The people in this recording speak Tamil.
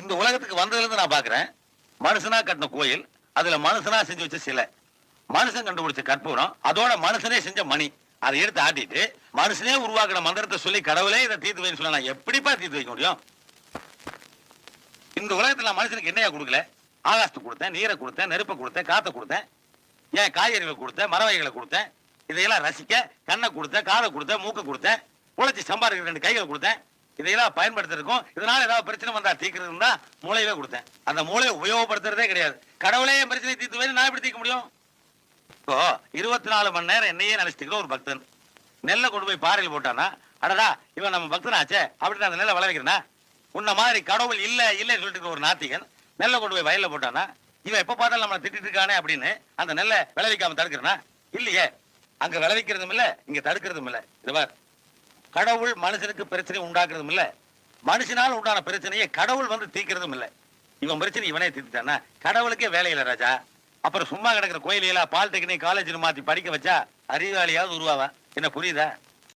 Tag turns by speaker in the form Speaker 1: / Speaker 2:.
Speaker 1: இந்த உலகத்துக்கு வந்ததுலேருந்து நான் பாக்குறேன் மனுஷனா கட்டின கோயில் அதுல மனுஷனா செஞ்சு வச்ச சிலை. மனுஷன் கண்டுபிடிச்ச கற்பூரம் அதோட மனுஷனே செஞ்ச மணி. அதை எடுத்து ஆட்டிட்டு மனுஷனே உருவாக்குன மந்திரத்தை சொல்லி கடவுளே இதை தீர்த்து வைன்னு சொல்ல நான் எப்படிப்பா தீர்த்து வைக்க முடியும்? இந்த உலகத்துல நான் மனுஷனுக்கு என்னையா கொடுக்கல? ஆகாசத்தை கொடுத்தேன் நீரை கொடுத்தேன் நெருப்பை கொடுத்தேன் காத்தை கொடுத்தேன். ஏன் காய்கறிகளை கொடுத்தேன் மரவகைகளை கொடுத்தேன். இதையெல்லாம் ரசிக்க கண்ணை கொடுத்தேன் காதை கொடுத்தேன் மூக்கை கொடுத்தேன். உழைச்சி சம்பாதிக்கிற ரெண்டு கைகளை கொடுத்தேன். இதையெல்லாம் பயன்படுத்திருக்கோம். இதனால ஏதாவது பிரச்சனை வந்தா தீர்க்கிறது மூளையவே கொடுத்தேன். அந்த மூளையை உபயோகப்படுத்துறதே கிடையாது. கடவுளே என் பிரச்சனை தீர்த்து நான் எப்படி தீர்க்க முடியும்? இப்போ இருபத்தி நாலு மணி நேரம் என்னையே நினைச்சிட்டு ஒரு பக்தன். நெல்லை கொண்டு போய் பாறையில் போட்டானா அடடா இவன் நம்ம பக்தனாச்சே அப்படின்னு அந்த நெல்லை விளைவிக்கிறனா உன்ன மாதிரி கடவுள் இல்ல இல்லைன்னு சொல்லிட்டு இருக்க ஒரு நாத்திகன் நெல்லை கொண்டு போய் வயல்ல போட்டானா இவன் எப்ப பார்த்தாலும் நம்மளை திட்டிட்டு இருக்கானே அப்படின்னு அந்த நெல்லை விளைவிக்காம தடுக்கிறனா? இல்லையே. அங்க விளைவிக்கிறதும் இல்ல இங்க தடுக்கிறதும் இல்ல. இது கடவுள் மனுஷனுக்கு பிரச்சனை உண்டாக்குறதும் இல்ல. மனுஷனால் உண்டான பிரச்சனையை கடவுள் வந்து தீக்கிறதும் இல்ல. இவன் பிரச்சனை இவனே தீர்த்துட்டானா கடவுளுக்கே வேலையில ராஜா. அப்புறம் சும்மா கிடக்கிற கோயிலையெல்லாம் பாலிடெக்னிக் காலேஜ் மாத்தி படிக்க வச்சா அறிவாளியாவது உருவாவா என்ன புரியுதா?